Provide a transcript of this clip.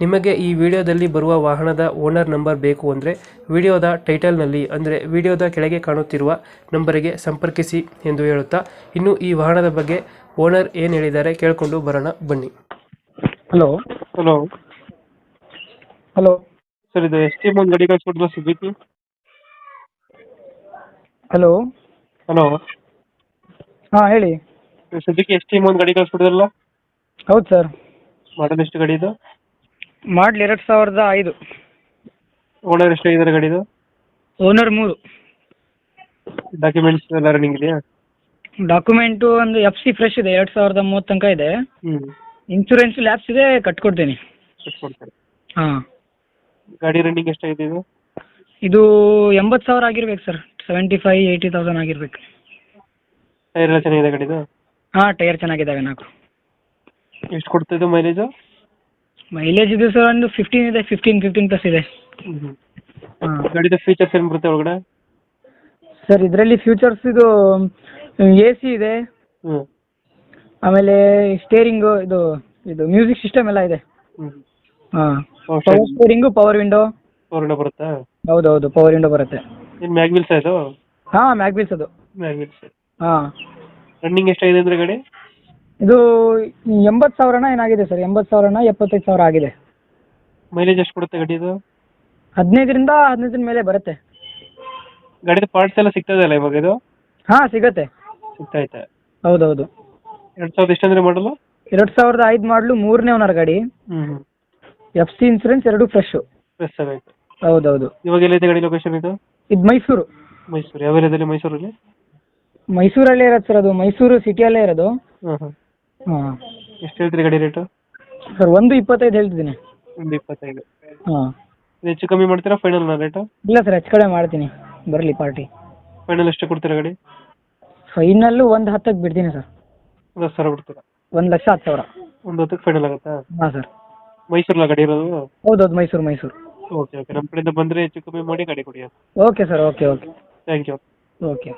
ನಿಮಗೆ ಈ ವಿಡಿಯೋದಲ್ಲಿ ಬರುವ ವಾಹನದ ಓನರ್ ನಂಬರ್ ಬೇಕು ಅಂದರೆ ವಿಡಿಯೋದ ಟೈಟಲ್ನಲ್ಲಿ ಅಂದರೆ ವಿಡಿಯೋದ ಕೆಳಗೆ ಕಾಣುತ್ತಿರುವ ನಂಬರಿಗೆ ಸಂಪರ್ಕಿಸಿ ಎಂದು ಹೇಳುತ್ತಾ ಇನ್ನು ಈ ವಾಹನದ ಬಗ್ಗೆ ಓನರ್ ಏನು ಹೇಳಿದ್ದಾರೆ ಕೇಳಿಕೊಂಡು ಬರೋಣ ಬನ್ನಿ. ಹಲೋ. ಹಲೋ. ಹಲೋ. ಸರ್ ಇದು ಎಸ್ ಟಿ ಎಂ ಒಂದು ಗಾಡಿ ಕಳಿಸ್ಕೊಟ್ಟಿಲ್ಲ ಸುಜುಕಿ ಹಲೋ. ಹಲೋ. ಹಾಂ ಹೇಳಿ. ಸುಜುಕಿ ಎಸ್ ಟಿ ಎಂ ಗಡಿ ಕಳಿಸ್ಕೊಟ್ಟಿದ್ರಲ್ಲ? ಹೌದು ಸರ್. ಮಾಡಲ್ ಎಷ್ಟು ಗಾಡಿ ಇದು? ಮಾಡ್ಲ್ ಎರಡು ಸಾವಿರದ ಐದು. ಓನರ್ ಎಷ್ಟು ಐದರ ಗಾಡಿದು? ಓನರ್ ಮೂರು. ಡಾಕ್ಯುಮೆಂಟ್ಸ್ ಎಲ್ಲ ರನ್ನಿಂಗ್ ಇದೆಯಾ? ಡಾಕ್ಯುಮೆಂಟು ಒಂದು ಎಫ್ ಸಿ ಫ್ರೆಶ್ ಇದೆ ಎರಡು ಸಾವಿರದ ಮೂವತ್ತು ತನಕ ಇದೆ. ಹ್ಞೂ ಇನ್ಶೂರೆನ್ಸ್ ಲ್ಯಾಬ್ಸ್ ಇದೆ ಕಟ್ಕೊಡ್ತೀನಿ. ಹಾಂ. ಗಾಡಿ ರನ್ನಿಂಗ್ ಎಷ್ಟಾಗಿದೆ ಇದು? ಇದು ಎಂಬತ್ತು ಸಾವಿರ ಆಗಿರ್ಬೇಕು sir. Seventy five eighty thousand ಆಗಿರ್ಬೇಕು. ಟೈರ್ ಎಲ್ಲ ಚೆನ್ನಾಗಿದೆ ಗಾಡಿದು? ಹಾಂ ಟೈರ್ ಚೆನ್ನಾಗಿದ್ದಾವೆ ನಾಲ್ಕು. ಎಷ್ಟು ಕೊಡ್ತಿದ್ದು ಮೈಲೇಜು ಮೈಲೇಜ್ ಇದೆ ಸರ್ ಒಂದು ಫಿಫ್ಟೀನ್ ಇದೆ ಫಿಫ್ಟೀನ್ ಫಿಫ್ಟೀನ್ ಪ್ಲಸ್ ಇದೆ. ಹಾಂ. ಗಾಡಿದ ಫೀಚರ್ಸ್ ಏನು ಬರುತ್ತೆ ಒಳಗಡೆ? ಸರ್ ಇದರಲ್ಲಿ ಫ್ಯೂಚರ್ಸ್ ಇದು ಎ ಸಿ ಇದೆ. ಹ್ಞೂ ಆಮೇಲೆ ಸ್ಟೇರಿಂಗು ಇದು ಇದು ಮ್ಯೂಸಿಕ್ ಸಿಸ್ಟಮ್ ಎಲ್ಲ ಇದೆ. ಹ್ಞೂ ಹಾಂ. ಪವರ್. ಸ್ಟೇರಿಂಗು ಪವರ್ ವಿಂಡೋ ಬರುತ್ತೆ ಬರುತ್ತಾ? ಹೌದು ಹೌದು ಪವರ್ ವಿಂಡೋ ಬರುತ್ತೆ. ಏನು ಮ್ಯಾಗ್ವಿಲ್ಸ್ ಇದು? ಹಾಂ ಮ್ಯಾಗ್ವಿಲ್ಸ್ ಅದು. ಮ್ಯಾಗ್ವಿಲ್ಸ್ ಹಾಂ. ರನ್ನಿಂಗ್ ಎಷ್ಟಾಗಿದೆ ಅಂದರೆ ಗಾಡಿ? ಇದು ಎಂಬತ್ತು ಸಾವಿರನ ಏನಾಗಿದೆ ಸರ್? ಎಂಬತ್ತು ಸಾವಿರನ ಎಪ್ಪತ್ತೈದು ಸಾವಿರ ಆಗಿದೆ. ಮೈಲೇಜ್ ಎಷ್ಟು ಕೊಡುತ್ತೆ ಗಡಿ ಇದು ಹದಿನೈದರಿಂದ ಹದಿನೈದರ ಮೇಲೆ ಬರುತ್ತೆ. ಗಾಡಿದು ಪಾರ್ಟ್ಸ್ ಎಲ್ಲ ಸಿಗ್ತದಲ್ಲ ಇವಾಗ ಇದು? ಹಾಂ ಸಿಗತ್ತೆ. ಸಿಗ್ತೈತೆ. ಹೌದು ಹೌದು ಎರಡು ಸಾವಿರದ ಎಷ್ಟು ಅಂದರೆ ಮಾಡಲು ಎರಡು ಸಾವಿರದ ಐದು ಮಾಡಲು ಮೂರನೇ ಓನರ್ ಗಾಡಿ. ಹ್ಞೂ ಎಫ್ ಸಿ ಇನ್ಸೂರೆನ್ಸ್ ಎರಡು ಫ್ರೆಶ್ ಫ್ರೆಶ್ ಆಗೈತೆ ಹೌದು ಹೌದು ಇವಾಗ ಎಲ್ಲೈತೆ ಗಾಡಿ ಲೊಕೇಶನ್ ಇದು? ಇದು ಮೈಸೂರು. ಮೈಸೂರು. ಯಾವ ಏರಿಯಾದಲ್ಲಿ ಮೈಸೂರಲ್ಲಿ? ಮೈಸೂರಲ್ಲೇ ಇರೋದು ಸರ್ ಅದು. ಮೈಸೂರು ಸಿಟಿಯಲ್ಲೇ ಇರೋದು. ಹಾಂ ಹಾಂ ಹಾಂ. ಎಷ್ಟು ಹೇಳ್ತೀರಿ ಗಾಡಿ ರೇಟು? ಸರ್ ಒಂದು ಇಪ್ಪತ್ತೈದು ಹೇಳ್ತಿದ್ದೀನಿ. ಒಂದು ಇಪ್ಪತ್ತೈದು. ಹಾಂ. ಹೆಚ್ಚು ಕಮ್ಮಿ ಮಾಡ್ತೀರಾ ಫೈನಲ್ ರೇಟು? ಇಲ್ಲ ಸರ್ ಹೆಚ್ಚು ಕಡಿಮೆ ಮಾಡ್ತೀನಿ. ಬರಲಿ ಪಾರ್ಟಿ. ಫೈನಲ್ ಎಷ್ಟು ಕೊಡ್ತೀರಾ ಗಾಡಿ? ಫೈನಲ್ಲು ಒಂದು ಹತ್ತಕ್ಕೆ ಬಿಡ್ತೀನಿ ಸರ್. ಒಂದು ಹತ್ತು ಸಾವಿರ ಬಿಡ್ತೀರಾ? ಒಂದು ಲಕ್ಷ ಹತ್ತು ಸಾವಿರ. ಒಂದು ಹತ್ತಕ್ಕೆ ಫೈನಲ್ ಆಗುತ್ತಾ? ಹಾಂ ಸರ್. ಮೈಸೂರಲ್ಲ ಗಾಡಿ ಇರೋದು? ಹೌದೌದು ಮೈಸೂರು ಮೈಸೂರು. Okay okay. ನಮ್ಮ ಕಡೆಯಿಂದ ಬಂದರೆ ಹೆಚ್ಚು ಕಮ್ಮಿ ಮಾಡಿ ಗಾಡಿ ಕೊಡಿ okay sir okay okay. Thank you okay.